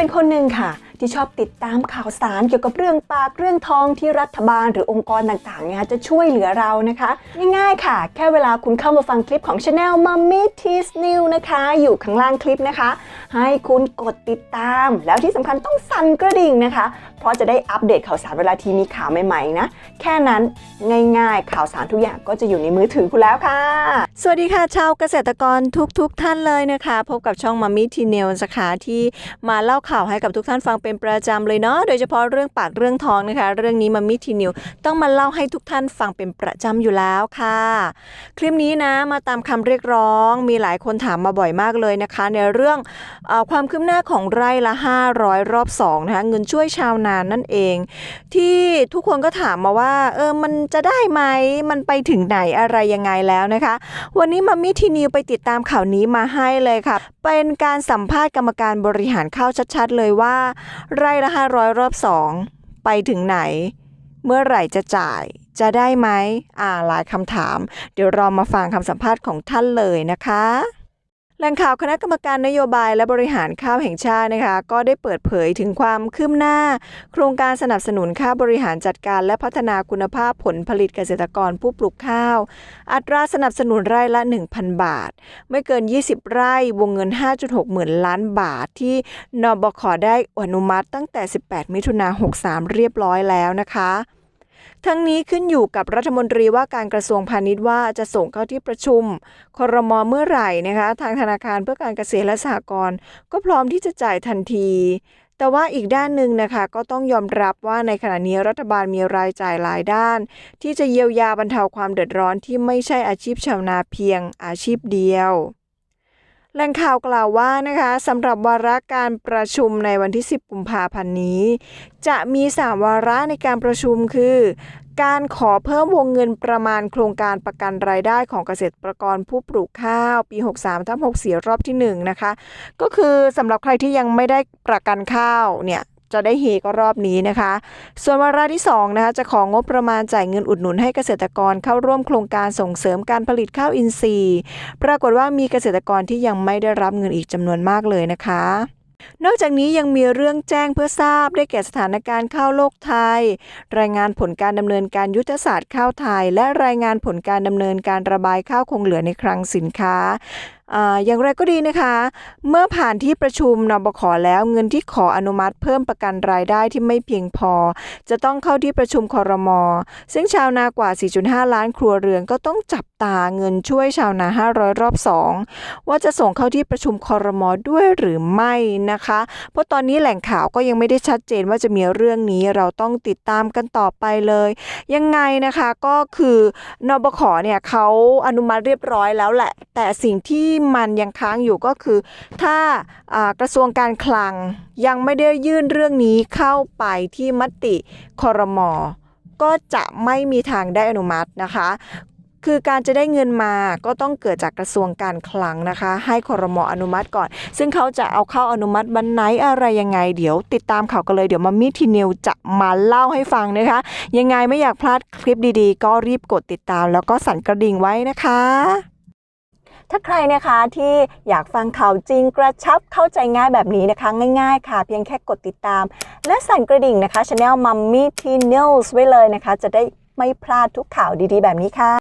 เป็นคนหนึ่งค่ะ ที่ชอบติดตามข่าวสารเกี่ยวกับเรื่องปากเรื่องทองที่รัฐบาลหรือองค์กรต่างๆเนี่ยจะช่วยเหลือเรานะคะ ง่ายๆค่ะ แค่เวลาคุณเข้ามาฟังคลิปของ Channel Mummy Teas New นะคะ อยู่ข้างล่างคลิปนะคะ ให้คุณกดติดตาม แล้วที่สำคัญต้องสั่นกระดิ่งนะคะ เพราะจะได้อัปเดตข่าวสารเวลาทีมีข่าวใหม่ๆนะ แค่นั้นง่ายๆ ข่าวสารทุกอย่างก็จะอยู่ในมือถือคุณแล้วค่ะ สวัสดีค่ะชาวเกษตรกรทุกๆทท่านเลยนะคะ พบกับช่องมามิทีเนลสาขาที่มาเล่าข่าวให้กับทุกท่านฟังเป็นประจำเลยเนาะโดยเฉพาะเรื่องปากเรื่องท้องนะคะ เรื่องนี้มามิทีเนลต้องมาเล่าให้ทุกท่านฟังเป็นประจำอยู่แล้วค่ะ คลิปนี้นะมาตามคำเรียกร้องมีหลายคนถามมาบ่อยมากเลยนะคะ ในเรื่องความคืบหน้าของไร่ละ 500 รอบ2นะคะเงินช่วยชาวนานนั่นเอง ที่ทุกคนก็ถามมาว่าเออมันจะได้ไหมมันไปถึงไหนอะไรยังไงแล้วนะคะ วันนี้มามิทีนิวไปติดตามข่าวนี้มาให้เลยค่ะ เป็นการสัมภาษณ์กรรมการบริหารข้าวชัดๆ เลยว่า ไร่ละ 500 รอบ 2 ไปถึงไหน เมื่อไหร่จะจ่ายจะได้ไหมอ่าหลายคำถาม เดี๋ยวเรามาฟังคำสัมภาษณ์ของท่านเลยนะคะ แหล่งข่าวคณะกรรมการนโยบายและบริหารข้าวแห่งชาตินะคะก็ได้เปิดเผยถึงความคืบหน้า โครงการสนับสนุนค่าบริหารจัดการและพัฒนาคุณภาพผลผลิตเกษตรกรผู้ปลูกข้าว อัตราสนับสนุนไร่ละ 1,000 บาท ไม่เกิน 20 ไร่วงเงิน 5.6 หมื่นล้านบาท ที่นบขได้อนุมัติตั้งแต่ 18 มิถุนา63 เรียบร้อยแล้วนะคะ ทั้งนี้ขึ้นอยู่กับรัฐมนตรีว่าการกระทรวงพาณิชย์ว่าจะส่งเข้าที่ประชุมครมเมื่อไหร่นะคะ ทางธนาคารเพื่อการเกษตรและสหกรณ์ก็พร้อมที่จะจ่ายทันที แต่ว่าอีกด้านหนึ่งนะคะ ก็ต้องยอมรับว่าในขณะนี้รัฐบาลมีรายจ่ายหลายด้าน ที่จะเยียวยาบรรเทาความเดือดร้อนที่ไม่ใช่อาชีพชาวนาเพียงอาชีพเดียว แหล่งข่าวกล่าวว่านะคะสำหรับวาระการประชุมในวันที่ 10 กุมภาพันธ์นี้ จะมี 3 วาระในการประชุมคือ การขอเพิ่มวงเงินประมาณโครงการประกันรายได้ของเกษตรกรผู้ปลูกข้าวปี 63ทับ64 รอบที่ 1 นะคะ ก็คือสำหรับใครที่ยังไม่ได้ประกันข้าวเนี่ย จะได้เฮก็รอบนี้นะคะ ส่วนวาระที่ 2 นะคะ จะของบประมาณจ่ายเงินอุดหนุนให้เกษตรกรเข้าร่วมโครงการส่งเสริมการผลิตข้าวอินทรีย์ ปรากฏว่ามีเกษตรกรที่ยังไม่ได้รับเงินอีกจำนวนมากเลยนะคะนอกจากนี้ยังมีเรื่องแจ้งเพื่อทราบได้แก่สถานการณ์ข้าวโลกไทย รายงานผลการดำเนินการยุทธศาสตร์ข้าวไทย และรายงานผลการดำเนินการระบายข้าวคงเหลือในคลังสินค้า อย่างไรก็ดีนะคะ เมื่อผ่านที่ประชุมนบขแล้วเงินที่ขออนุมัติเพิ่มประกันรายได้ที่ไม่เพียงพอ จะต้องเข้าที่ประชุมคอรมอซึ่งชาวนากว่า 4.5 ล้านครัวเรือนก็ต้องจับตาเงินช่วยชาวนา 500 รอบ 2 ว่าจะส่งเข้าที่ประชุมคอรมอด้วยหรือไม่นะคะ เพราะตอนนี้แหล่งข่าวก็ยังไม่ได้ชัดเจนว่าจะมีเรื่องนี้เราต้องติดตามกันต่อไปเลย ยังไงนะคะก็คือนบขเนี่ยเขาอนุมัติเรียบร้อยแล้วแหละ แต่สิ่งที่มันยังค้างอยู่ก็คือ ถ้ากระทรวงการคลังยังไม่ได้ยื่นเรื่องนี้เข้าไปที่มติคอรมอก็จะไม่มีทางได้อนุมัตินะคะ คือการจะได้เงินมาก็ต้องเกิดจากกระทรวงการคลังนะคะ ให้คอรมออนุมัติก่อน ซึ่งเขาจะเอาเข้าอนุมัติวันไหนอะไรยังไง เดี๋ยวติดตามข่าวกันเลยเดี๋ยวมามิทีนิวจะมาเล่าให้ฟังนะคะ ยังไงไม่อยากพลาดคลิปดีๆ ก็รีบกดติดตาม แล้วก็สั่นกระดิ่งไว้นะคะ ถ้าใครนะคะที่อยากฟังข่าวจริงกระชับเข้าใจง่ายแบบนี้นะคะ ง่ายๆค่ะ เพียงแค่กดติดตาม และสั่นกระดิ่งนะคะ Channel Mummy T News ไว้เลยนะคะ จะได้ไม่พลาดทุกข่าวดีๆ แบบนี้ค่ะ